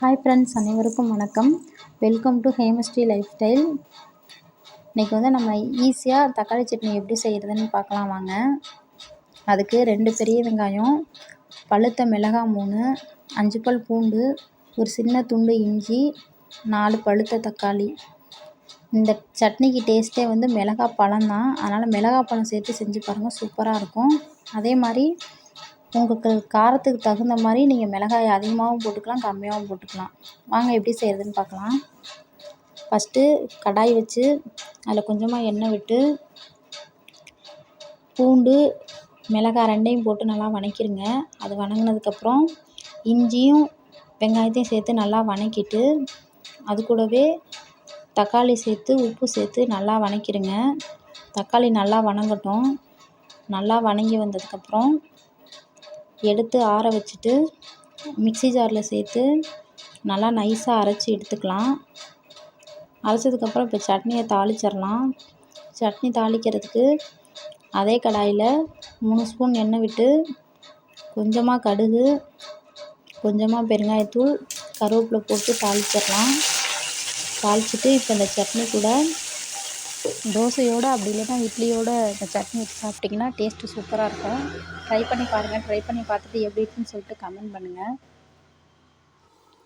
Hi friends அனைவருக்கும் வணக்கம். Welcome to Hemasri life style இன்றைக்கி வந்து நம்ம ஈஸியாக தக்காளி சட்னி எப்படி செய்கிறதுன்னு பார்க்கலாம் வாங்க. அதுக்கு ரெண்டு பெரிய வெங்காயம் பழுத்த மிளகாய் மூணு அஞ்சு பல் பூண்டு ஒரு சின்ன துண்டு இஞ்சி நாலு பழுத்த தக்காளி. இந்த சட்னிக்கு டேஸ்ட்டே வந்து மிளகாய் பழம் தான் அதனால் மிளகாய் பழம் சேர்த்து செஞ்சு பாருங்கள் சூப்பராக இருக்கும். அதே மாதிரி உங்களுக்கு காரத்துக்கு தகுந்த மாதிரி நீங்கள் மிளகாய் அதிகமாகவும் போட்டுக்கலாம் கம்மியாகவும் போட்டுக்கலாம். வாங்க எப்படி செய்கிறதுன்னு பார்க்கலாம். ஃபஸ்ட்டு கடாய் வச்சு அதில் கொஞ்சமாக எண்ணெய் விட்டு பூண்டு மிளகாய் ரெண்டையும் போட்டு நல்லா வதக்கிடுங்க அது வணங்கினதுக்கப்புறம் இஞ்சியும் வெங்காயத்தையும் சேர்த்து நல்லா வதக்கிட்டு அது கூடவே தக்காளி சேர்த்து உப்பு சேர்த்து நல்லா வதக்கிடுங்க தக்காளி நல்லா வதங்கட்டும் நல்லா வதங்கி வந்ததுக்கப்புறம் எடுத்து ஆற வச்சுட்டு மிக்ஸி ஜாரில் சேர்த்து நல்லா நைஸாக அரைச்சி எடுத்துக்கலாம். அரைச்சதுக்கப்புறம் இப்போ சட்னியை தாளிச்சிடலாம். சட்னி தாளிக்கிறதுக்கு அதே கடாயில் மூணு ஸ்பூன் எண்ணெய் விட்டு கொஞ்சமாக கடுகு கொஞ்சமாக பெருங்காயத்தூள் கருவேப்பிலை போட்டு தாளிச்சிடலாம். தாளிச்சிட்டு இப்போ இந்த சட்னி கூட தோசையோடு அப்படி இல்லைன்னா இட்லியோடு இந்த சட்னி வச்சு சாப்பிட்டிங்கன்னா டேஸ்ட்டு சூப்பராக இருக்கும். ட்ரை பண்ணி பாருங்கள் ட்ரை பண்ணி பார்த்துட்டு எப்படி இருக்குன்னு சொல்லிட்டு கமெண்ட் பண்ணுங்கள்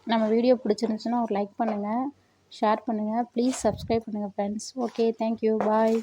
நம்ம வீடியோ பிடிச்சிருந்துச்சுன்னா ஒரு லைக் பண்ணுங்கள் ஷேர் பண்ணுங்கள் ப்ளீஸ் சப்ஸ்கிரைப் பண்ணுங்கள் friends okay thank you bye